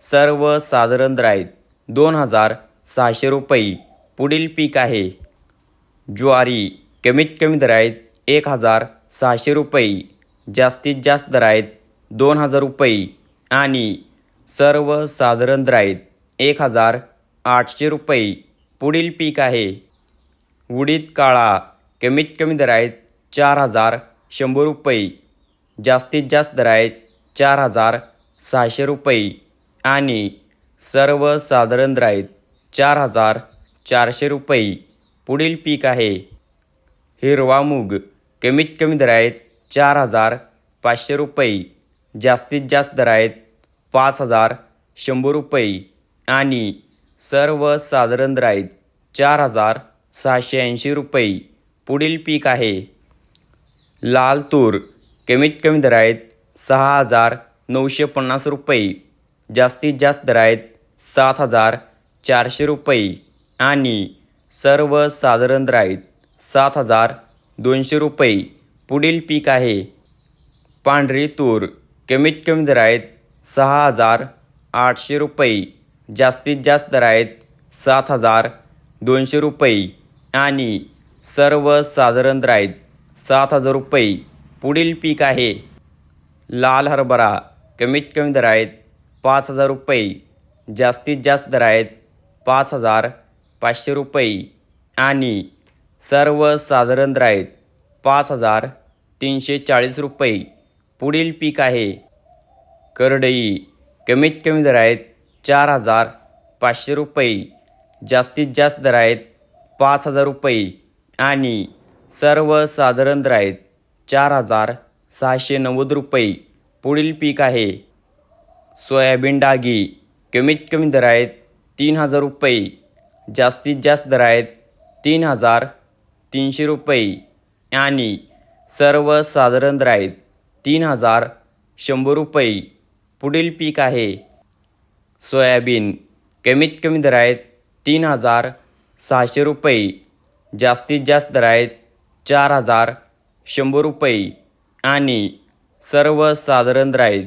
सर्वसाधारण साधारण आहेत दोन हजार सहाशे रुपये. पुढील पीक आहे. ज्वारी कमीत कमी दर आहेत एक हजार सहाशे रुपये. जास्तीत जास्त दर आहेत दोन हजार रुपये. आणि सर्वसाधारण साधारण आहेत एक हजार आठशे रुपये. पुढील पीक आहे. उडीद काळा कमीत कमी दर आहेत चार हजार शंभर रुपये. जास्तीत जास्त दर आहेत चार हजार सहाशे रुपये. आणि सर्वसाधारण राईत चार हजार चारशे रुपये पुढील पीक आहे. हिरवा मूग कमीत कमी दर आहेत चार हजार पाचशे रुपये जास्तीत जास्त दर आहेत पाच हजार शंभर रुपये आणि सर्वसाधारण राईत चार हजार सहाशे ऐंशी रुपये पुढील पीक आहे. लाल तूर कमीत कमी दर आहेत सहा हजार नऊशे पन्नास रुपये जास्तीत जास्त दर आहेत सात हजार चारशे रुपये आणि सर्वसाधारण दर आहेत सात हजार दोनशे रुपये पुढील पीक आहे. पांढरी तूर कमीत कमी दर आहेत सहा हजार आठशे रुपये जास्तीत जास्त दर आहेत सात हजार दोनशे रुपये आणि सर्वसाधारण दर आहेत सात हजार रुपये पुढील पीक आहे. लाल हरभरा कमीत कमी दर आहेत पाच हजार रुपये. जास्तीत जास्त दर आहेत पाच हजार पाचशे रुपये. आणि सर्वसाधारण दर आहेत पाच हजार तीनशे चाळीस रुपये. पुढील पीक आहे करडई. कमीत कमी दर आहेत चार हजार पाचशे रुपये. जास्तीत जास्त दर आहेत पाच हजार रुपये. आणि सर्वसाधारण दर आहेत चार हजार सहाशे नव्वद रुपये. पुढील पीक आहे सोयाबीन डागी कमीत कमी दर आहेत तीन हजार रुपये जास्तीत जास्त दर आहेत तीन हजार तीनशे रुपये. आणि सर्वसाधारण दर आहेत तीन हजार शंभर रुपये. पुढील पीक आहे. सोयाबीन कमीत कमी दर आहेत तीन हजार सहाशे रुपये जास्तीत जास्त दर आहेत चार हजार शंभर रुपये. आणि सर्वसाधारण दर आहेत